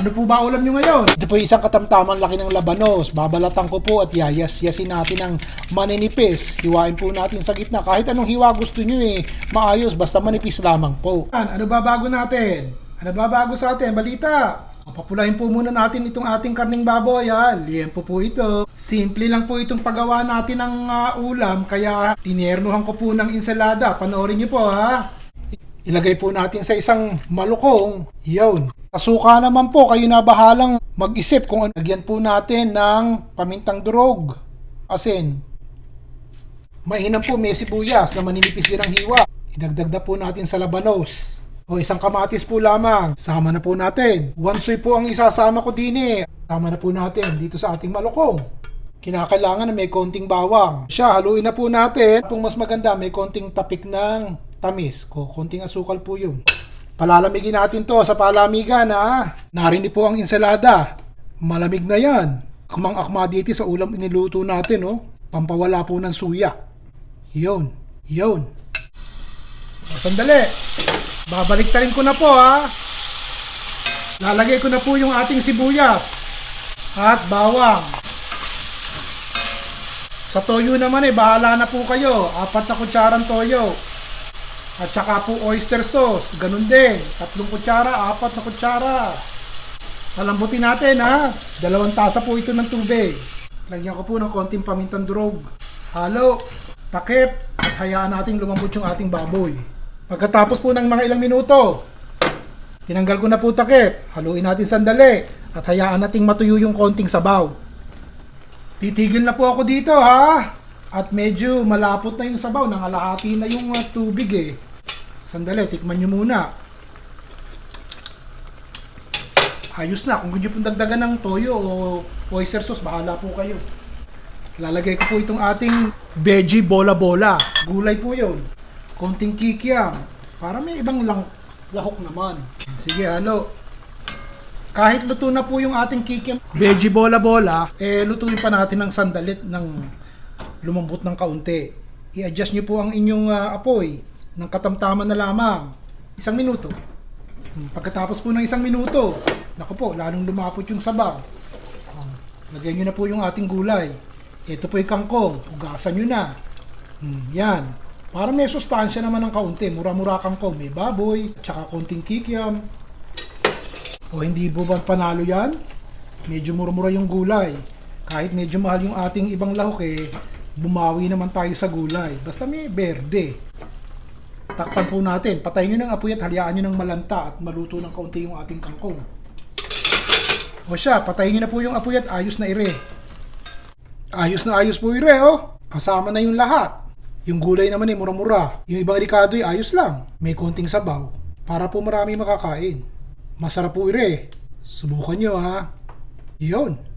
Ano po ba ulam nyo ngayon? Ito po isang katamtamang laki ng labanos. Babalatan ko po at yayas-yasin natin ng maninipis. Hiwain po natin sa gitna. Kahit anong hiwa gusto nyo eh. Maayos, basta manipis lamang po. Ano ba bago natin? Ano ba bago sa atin? Balita! Papulahin po muna natin itong ating karning baboy ha. Liempo po ito. Simple lang po itong paggawa natin ng ah, ulam kaya tiniernuhan ko po ng ensalada. Panoorin niyo po ha. Ilagay po natin sa isang malukong. Yun. Kasuka naman po, kayo na bahalang mag-isip kung ano. Lagyan po natin ng pamintang durog. Asin. Mainam po may sibuyas na maninipis din ang hiwa. Idagdag na po natin sa labanos. O isang kamatis po lamang. Sama na po natin. Wansoy po ang isasama ko din eh. Sama na po natin dito sa ating malukong. Kinakailangan na may konting bawang. Siya, haluin na po natin. Kung mas maganda, may konting tapik ng tamis. Ko, konting asukal po yun. Palalamigin natin to sa palamigan ha. Narinig po ang ensalada. Malamig na yan. Kumang akmaditi sa ulam iniluto natin oh. Pampawala po ng suya. Yun. Yun. O, Sandali. Babaliktarin ko na po ha. Lalagay ko na po yung ating sibuyas. At bawang. Sa toyo naman eh, bahala na po kayo. Apat na kutsarang toyo. At saka po oyster sauce. Ganun din. Tatlong kutsara, apat na kutsara. Palambutin natin ha. Dalawang tasa po ito ng tubig. Lagyan ko po ng konting pamintang durog. Halo, takip, at hayaan natin lumambot yung ating baboy. Pagkatapos po ng mga ilang minuto, tinanggal ko na po takip. Haluin natin sandali. At hayaan nating matuyo yung konting sabaw. Titigil na po ako dito ha. At medyo malapot na yung sabaw. Nangalahati na yung uh, tubig eh. Sandali, tikman nyo muna. Ayos na. Kung gusto pong dagdagan ng toyo o oyster sauce, bahala po kayo. Lalagay ko po itong ating veggie bola-bola. Gulay po yun. Konting kikiam. Para may ibang lang lahok naman. Sige, halo. Kahit luto na po yung ating kikiam, veggie bola-bola, eh lutuin pa natin ng sandalit ng lumambot ng kaunti. I-adjust nyo po ang inyong ah, apoy ng katamtaman na lamang. Isang minuto. Hmm, Pagkatapos po ng isang minuto, naku po, lalong lumapot yung sabaw. Ah, Lagyan nyo na po yung ating gulay. Ito po yung kangkong. Hugasan nyo na. Hmm, yan. Para may sustansya naman ng kaunti. Mura-mura kangkong. May baboy, tsaka konting kikiam. O hindi po ba panalo yan? Medyo mura-mura yung gulay. Kahit medyo mahal yung ating ibang lahok eh, bumawi naman tayo sa gulay. Basta may berde. Takpan po natin. Patayin nyo ng apoy at halyaan nyo ng malanta at maluto ng kaunti yung ating kangkong. O siya, patayin nyo na po yung apoy at ayos na ire. Ayos na ayos po ire, oh. Kasama na yung lahat. Yung gulay naman eh, mura-mura. Yung ibang ricado ay ayos lang. May konting sabaw. Para po marami makakain. Masarap po ire. Subukan nyo ha. Yun.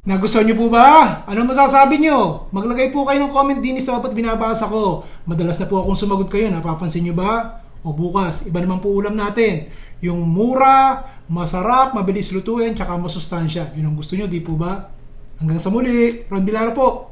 Nagustuhan nyo po ba? Ano masasabi nyo? Maglagay po kayo ng comment din sa dapat binabasa ko. Madalas na po akong sumagot kayo, napapansin nyo ba? O bukas, iba naman po ulam natin. Yung mura, masarap, mabilis lutuin, tsaka masustansya. Yun ang gusto nyo, di po ba? Hanggang sa muli, Ron Bilara po.